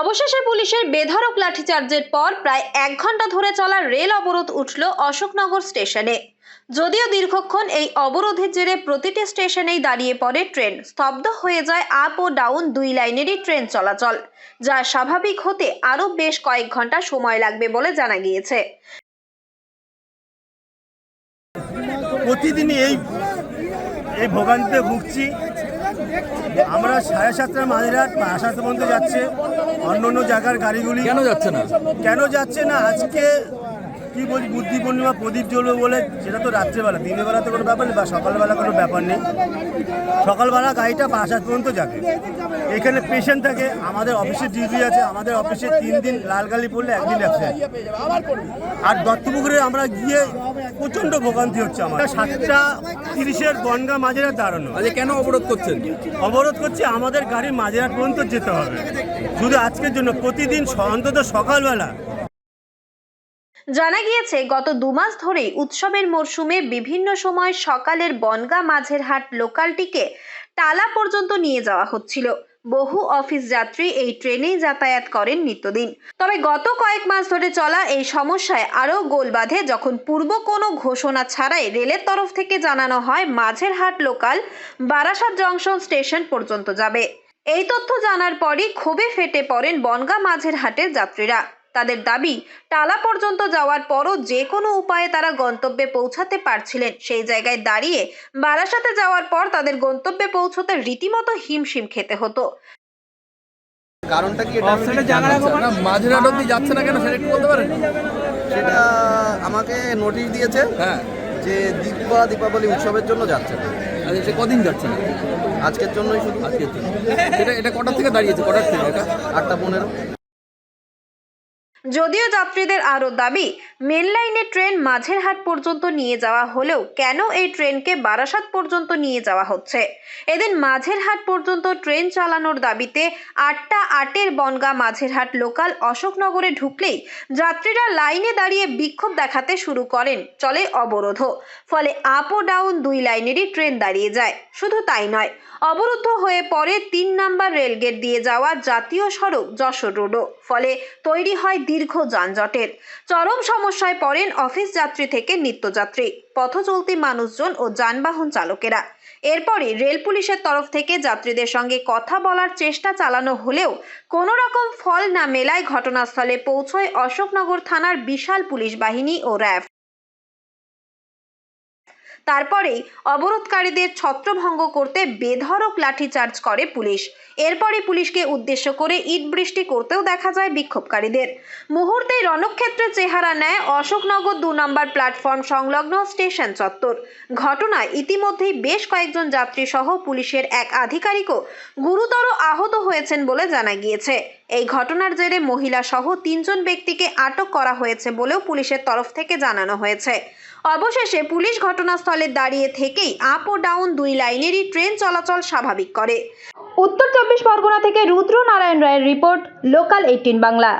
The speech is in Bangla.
অবশেষে পুলিশের বেধড়ক লাঠিচার্জের পর প্রায় এক ঘণ্টা ধরে চলা রেল অবরোধ উঠল অশোকনগর স্টেশনে। যদিও দীর্ঘক্ষণ এই অবরোধের জেরে প্রতিটি স্টেশনেই দাঁড়িয়ে পড়ে ট্রেন। স্তব্ধ হয়ে যায় আপ ও ডাউন দুই লাইনেরই ট্রেন চলাচল, যা স্বাভাবিক হতে আরও বেশ কয়েক ঘণ্টা সময় লাগবে বলে জানা গিয়েছে। প্রতিদিনই এই এই ভোগান্তিতে ভুগছি। আমরা সাড়ে সাতটা মাঝরাত আসাতে পর্যন্ত যাচ্ছে। অন্য অন্য জায়গার গাড়িগুলি কেন যাচ্ছে না? কেন যাচ্ছে না? আজকে কি বলছি বুদ্ধি পূর্ণিমা প্রদীপ জ্বলবে বলে সেটা তো রাত্রেবেলা দিনের বেলা তো কোনো ব্যাপার নেই বা সকালবেলা কোনো ব্যাপার নেই। সকালবেলা গাড়িটা বাসাত পর্যন্ত যাবে। এখানে পেশেন্ট থাকে আমাদের অফিসে ডিউটি আছে আমাদের অফিসে তিন দিন লাল গালি পড়লে একদিন অ্যাবসেন্ট আর দত্তপুকুরে আমরা গিয়ে প্রচণ্ড ভোগান্তি হচ্ছে আমার সাতটা তিরিশের বনগা মাঝেরাত দাঁড়ানো আজকে কেন অবরোধ করছেন? অবরোধ করছে আমাদের গাড়ির মাঝেরাত পর্যন্ত যেতে হবে। শুধু আজকের জন্য প্রতিদিন অন্তত সকালবেলা। জানা গিয়েছে গত দু মাস ধরেই উৎসবের মরশুমে বিভিন্ন সময় সকালের বনগা মাঝের হাট লোকালটিকে টালা পর্যন্ত নিয়ে যাওয়া হচ্ছিল। বহু অফিস যাত্রী এই ট্রেনেই যাতায়াত করেন নিত্যদিন। তবে গত কয়েক মাস ধরে চলা এই সমস্যায় আরও গোল বাঁধে যখন পূর্ব কোনো ঘোষণা ছাড়াই রেলের তরফ থেকে জানানো হয় Majerhat local Barasat junction station পর্যন্ত যাবে। এই তথ্য জানার পরই ক্ষোভে ফেটে পড়েন বনগা মাঝেরহাটের যাত্রীরা। তাদের দাবি টালা পর্যন্ত যাওয়ার পরও যে কোনো উপায়ে তারা গন্তব্যে পৌঁছাতে পারছিলেন। সেই জায়গায় দাঁড়িয়ে বারাসাতে যাওয়ার পর তাদের গন্তব্যে পৌঁছতে রীতিমতো হিমশিম খেতে হতো। কারণটা কি এটা মাঝরাট অব্দি যাচ্ছে না কেন সেটা একটু বলতে পারেন? সেটা আমাকে নোটিশ দিয়েছে হ্যাঁ। যে দীপা দীপাবলি উৎসবের জন্য যাচ্ছে না। আচ্ছা সে কদিন যাচ্ছে না? আজকের জন্যই শুধু। আজকের জন্য। এটা এটা কটার থেকে দাঁড়িয়েছে? কটার থেকে এটা? আটটা পনেরো। যদিও যাত্রীদের আরও দাবি, মেন লাইনে ট্রেন মাঝের হাট পর্যন্ত নিয়ে যাওয়া হলেও কেন এই ট্রেনকে বারাসাত পর্যন্ত নিয়ে যাওয়া হচ্ছে? এদিন মাঝের হাট পর্যন্ত ট্রেন চালানোর দাবিতে আটটা আটের বনগা মাঝের হাট লোকাল অশোকনগরে ঢুকলেই যাত্রীরা লাইনে দাঁড়িয়ে বিক্ষোভ দেখাতে শুরু করেন, চলে অবরোধও ফলে আপ ও ডাউন দুই লাইনেরই ট্রেন দাঁড়িয়ে যায়। শুধু তাই নয়, অবরুদ্ধ হয়ে পড়ে তিন নাম্বার রেলগেট দিয়ে যাওয়া জাতীয় সড়ক যশোর রোডও। ফলে তৈরি হয় দীর্ঘ যানজটের। চরম সমস্যায় পড়েন অফিস যাত্রী থেকে নিত্যযাত্রী পথ চলতি মানুষজন ও যানবাহন চালকেরা। এরপরই রেল পুলিশের তরফ থেকে যাত্রীদের সঙ্গে কথা বলার চেষ্টা চালানো হলেও কোনো রকম ফল না মেলায় ঘটনাস্থলে পৌঁছয় অশোকনগর থানার বিশাল পুলিশ বাহিনী ও র্যাব। তারপরেই অবরোধকারীদের ছত্রভঙ্গ করতে বেধড়ক লাঠিচার্জ করে পুলিশ। এরপরে পুলিশকে উদ্দেশ্য করে ইট বৃষ্টি করতেও দেখা যায় বিক্ষোভকারীদের। মুহূর্তেই রণক্ষেত্রের চেহারা নেয় অশোকনগর দু নম্বর প্ল্যাটফর্ম সংলগ্ন স্টেশন চত্বর। ঘটনায় ইতিমধ্যেই বেশ কয়েকজন যাত্রী সহ পুলিশের এক আধিকারিকও গুরুতর আহত হয়েছেন বলে জানা গিয়েছে। এই ঘটনার জেরে মহিলা সহ তিনজন ব্যক্তিকে আটক করা হয়েছে বলেও পুলিশের তরফ থেকে জানানো হয়েছে। অবশেষে পুলিশ ঘটনাস্থলে দাঁড়িয়ে থেকেই আপ ও ডাউন দুই লাইনেরই ট্রেন চলাচল স্বাভাবিক করে। উত্তর চব্বিশ পরগনা থেকে রুদ্র নারায়ণ রায়ের রিপোর্ট লোকাল এইটিন বাংলা।